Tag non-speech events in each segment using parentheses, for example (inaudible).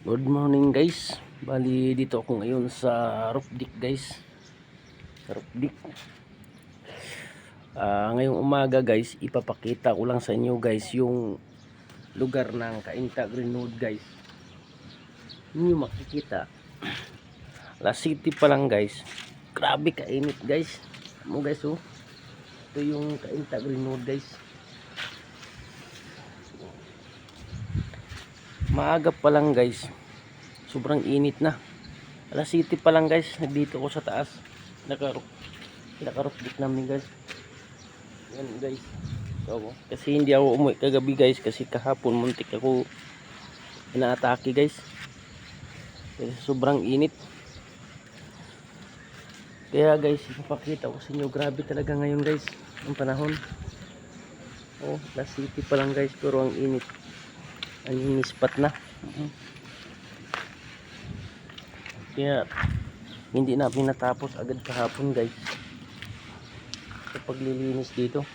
Good morning guys. Bali dito ako ngayon sa roof deck guys. Roof deck. Ah, ngayong umaga guys, ipapakita ko lang sa inyo guys yung lugar ng Kainta Greenwood guys. Hindi makikita. La City pa lang guys. Grabe kainit guys. Mo guys oh. Ito yung Kainta Greenwood guys. Maaga pa lang guys. Sobrang init na. Alas City pa lang guys. Nandito ako sa taas. Naka naka namin guys. Yan guys. So, kasi hindi ako umuwi kagabi guys. Kasi kahapon muntik ako inaatake guys. Kasi sobrang init. Kaya guys, ipapakita ko sa inyo. Grabe talaga ngayon guys. Ang panahon. Oh, Alas City pa lang guys. Pero ang init. Ang inispat na. Kaya hindi na pinatapos agad kahapon guys. Sa paglilinis dito.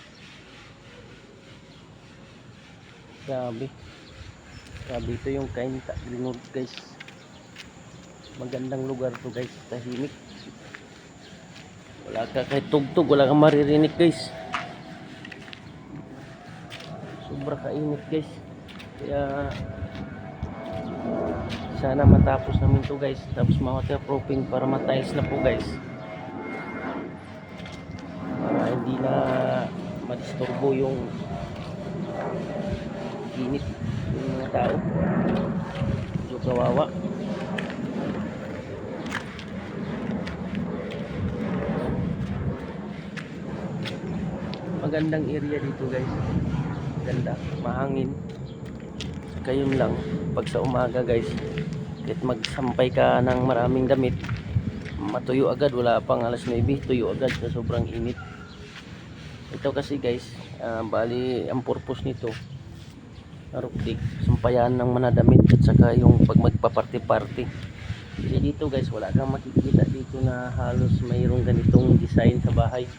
Grabe. Grabe ito yung Kainta Greenwood guys. Magandang lugar to guys. Tahimik. Wala ka kahit tugtog. Wala kang maririnig guys. Sobra kainit guys. Kaya sana matapos namin to guys. Tapos ma-waterproofing para matiles na po guys. Para hindi na madisturbo yung init ng mga tao. Medyo kawawa. Magandang area dito guys. Ganda. Mahangin yun lang pag sa umaga guys kahit magsampay ka ng maraming damit matuyo agad wala pang alas 9 tuyo agad sa sobrang init. Ito kasi guys ah, bali ang purpose nito aruptik sampayan ng mga damit at saka yung pag magpa-party-party. Kasi dito guys wala kang makikita dito na halos mayroong ganitong design sa bahay.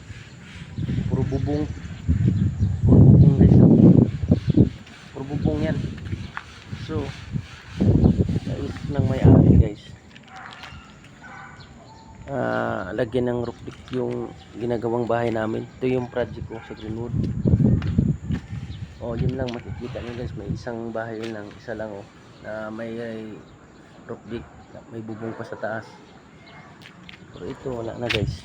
Puro bubong guys puro bubong yan so nais ng may-ari guys ah lagyan ng roof deck yung ginagawang bahay namin. Ito yung project ko sa Greenwood. Oh yun lang makikita nyo guys. May isang bahay lang isa lang oh na may roof deck may bubong pa sa taas. Pero ito wala na guys.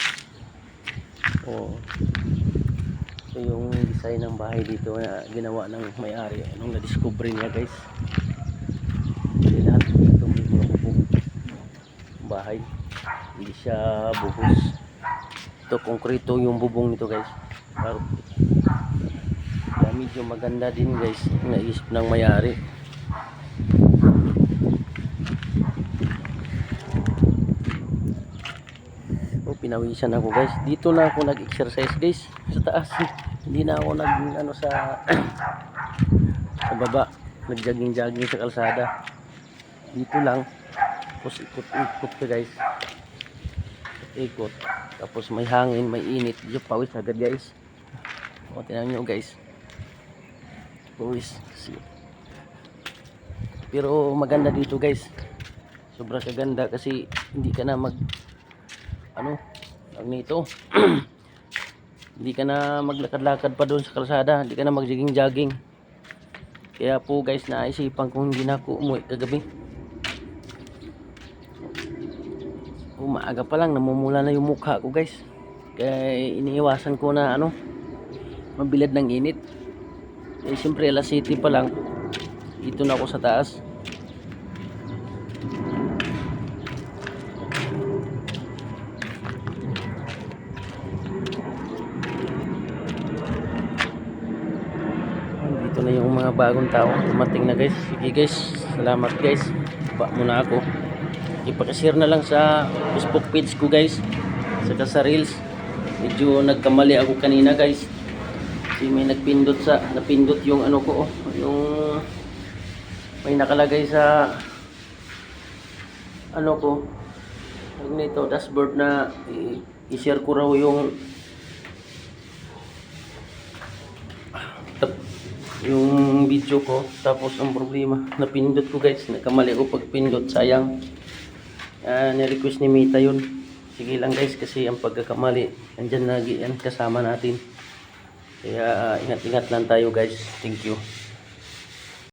Oh. Ito yung design ng bahay dito na ginawa ng may-ari. Anong na-discover niya guys? Hindi lahat ito may mga bubong. Bahay hindi siya buhos. Ito konkreto yung bubong nito guys. Pero, kaya medyo maganda din guys naisip ng may-ari. Oh, pinawisan ako guys. Dito na ako nag-exercise guys. Sa taas. Hindi na ako nag ano sa (clears throat) sa baba. Nag-jogging jogging sa kalsada. Dito lang. Tapos ikot-ikot ka guys ikot. Tapos may hangin may init. Yung pawis agad guys. O tinan nyo guys. Pawis. Pero maganda dito guys. Sobra kaganda kasi hindi ka na mag ano ang nito? (clears throat) Hindi ka na maglakad-lakad pa doon sa kalsada. Hindi ka na mag-jogging-jogging kaya po guys naisipan kong hindi na ako umuwi kagabi umaga pa lang namumula na yung mukha ko guys. Kaya iniiwasan ko na ano mabilad ng init. Eh siyempre alas city pa lang. Dito na ako sa taas. Dito na yung mga bagong tao. Dumating na guys. Sige guys. Salamat guys. Ba muna ako ipakashare na lang sa facebook page ko guys saka sa reels medyo nagkamali ako kanina guys kasi may nagpindot sa napindot yung ano ko oh, yung may nakalagay sa ano ko nito dashboard na i-share ko raw yung yung video ko. Tapos ang problema, napindot ko guys. Nagkamali ko pag pindot, sayang. Ah, ni-request ni Mita yun. Sige lang guys kasi ang pagkakamali, andyan lagi yan kasama natin. Kaya ah, ingat-ingat lang tayo guys. Thank you.